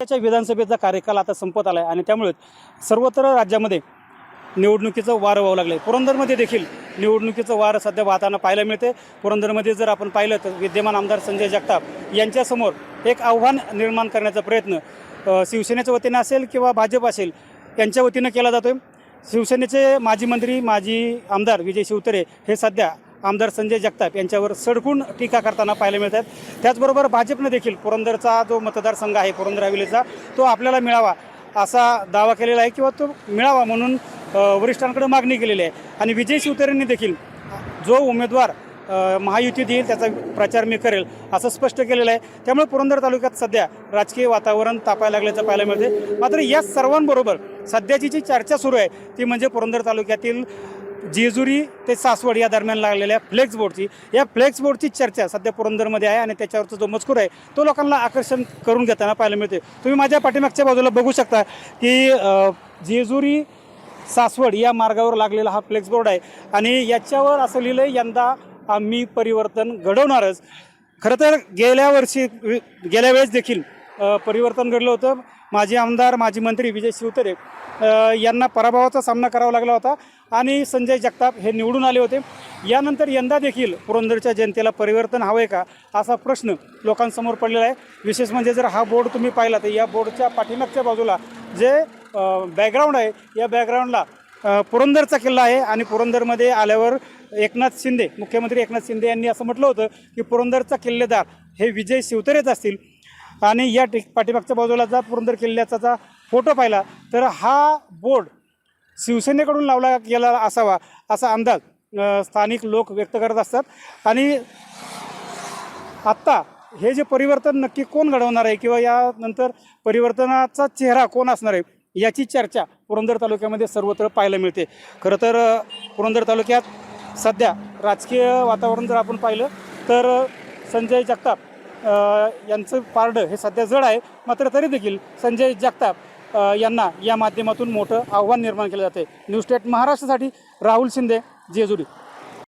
त्याच्या विधानसभेचा कार्यकाल आता संपत आला आहे आणि त्यामुळे सर्वत्र राज्यामध्ये निवडणुकीचं वारं वाहू लागलं आहे पुरंदरमध्ये देखील निवडणुकीचं वारं सध्या वाहताना पाहायला मिळते पुरंदरमध्ये जर आपण पाहिलं तर विद्यमान आमदार संजय जगताप यांच्यासमोर एक आव्हान निर्माण करण्याचा प्रयत्न शिवसेनेच्या वतीनं असेल किंवा भाजप असेल यांच्या वतीनं केला जातो शिवसेनेचे माजी मंत्री माजी आमदार विजय शिवतरे हे सध्या आमदार संजय जगताप यांच्यावर सडकून टीका करताना पाहायला मिळतात त्याचबरोबर भाजपनं देखील पुरंदरचा जो मतदारसंघ आहे पुरंदर हवेलीचा तो आपल्याला मिळावा असा दावा केलेला आहे किंवा तो मिळावा म्हणून वरिष्ठांकडे मागणी केलेली आहे. आणि विजय शिवतरेंनी देखील जो उमेदवार महायुती देईल त्याचा प्रचार मी करेल असं स्पष्ट केलेलं आहे. त्यामुळे पुरंदर तालुक्यात सध्या राजकीय वातावरण तापायला लागल्याचं पाहायला मिळते मात्र या सर्वांबरोबर सध्याची जी चर्चा सुरू आहे ती म्हणजे पुरंदर तालुक्यातील जेजुरी ते सासवड या दरम्यान लागलेल्या फ्लेक्स बोर्डची या फ्लेक्स बोर्डची चर्चा सध्या पुरंदरमध्ये आहे आणि त्याच्यावरचा जो मजकूर आहे तो लोकांना आकर्षण करून घेताना पाहायला मिळते तुम्ही माझ्या पाठीमागच्या बाजूला बघू शकता की जेजुरी सासवड या मार्गावर लागलेला हा फ्लेक्स बोर्ड आहे. आणि याच्यावर असं लिहिलं आहे यंदा आम्ही परिवर्तन घडवणारच. खरं तर गेल्या वर्षी गेल्या वेळेस देखील परिवर्तन घडलं होतं. माजी आमदार माजी मंत्री विजय शिवतरे यांना पराभवाचा सामना करावा लागला होता आणि संजय जगताप हे निवडून आले होते. यानंतर यंदा देखील पुरंदरच्या जनतेला परिवर्तन हवं आहे का असा प्रश्न लोकांसमोर पडलेला आहे. विशेष म्हणजे जर हा बोर्ड तुम्ही पाहिला तर या बोर्डच्या पाठीमागच्या बाजूला जे बॅकग्राऊंड आहे या बॅकग्राऊंडला पुरंदरचा किल्ला आहे आणि पुरंदरमध्ये आल्यावर एकनाथ शिंदे मुख्यमंत्री एकनाथ शिंदे यांनी असं म्हटलं होतं की पुरंदरचा किल्लेदार हे विजय शिवतरेच असतील. आणि या टिक पाठीमागच्या बाजूला जर पुरंदर किल्ल्याचा जा फोटो पाहिला तर हा बोर्ड शिवसेनेकडून लावला गेला असावा असा अंदाज स्थानिक लोक व्यक्त करत असतात. आणि आत्ता हे जे परिवर्तन नक्की कोण घडवणार आहे किंवा यानंतर परिवर्तनाचा चेहरा कोण असणार आहे याची चर्चा पुरंदर तालुक्यामध्ये सर्वत्र पाहायला मिळते. खरं तर पुरंदर तालुक्यात सध्या राजकीय वातावरण जर आपण पाहिलं तर संजय जगताप यांचं पारडं हे सध्या जड आहे मात्र तरी देखील संजय जगताप यांना या माध्यमातून मोठं आव्हान निर्माण केलं जाते न्यूज स्टेट महाराष्ट्रासाठी राहुल शिंदे जेजुरी.